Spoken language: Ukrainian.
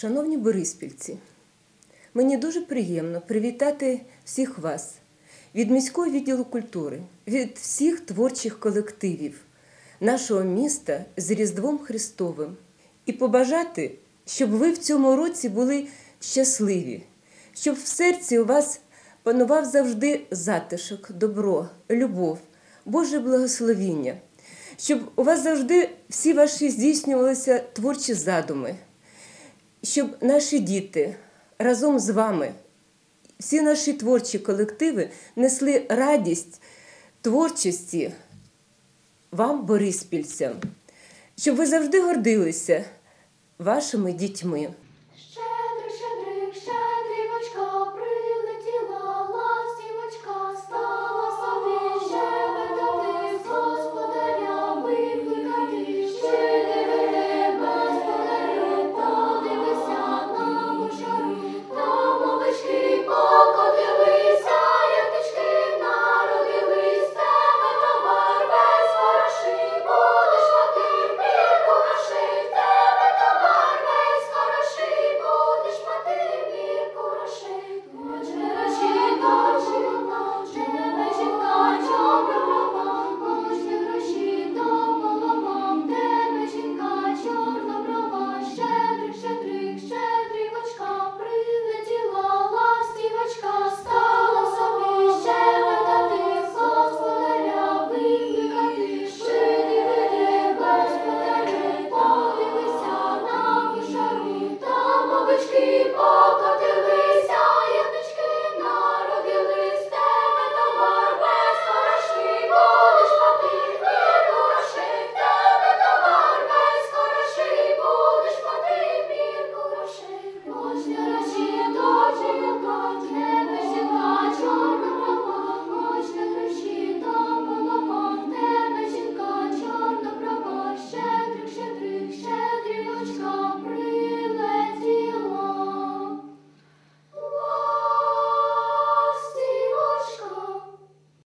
Шановні бориспільці, мені дуже приємно привітати всіх вас від міського відділу культури, від всіх творчих колективів нашого міста з Різдвом Христовим. І побажати, щоб ви в цьому році були щасливі, щоб в серці у вас панував завжди затишок, добро, любов, Боже благословіння, щоб у вас завжди всі ваші здійснювалися творчі задуми щоб наші діти разом з вами, всі наші творчі колективи несли радість творчості вам, бориспільцям, щоб ви завжди гордилися вашими дітьми.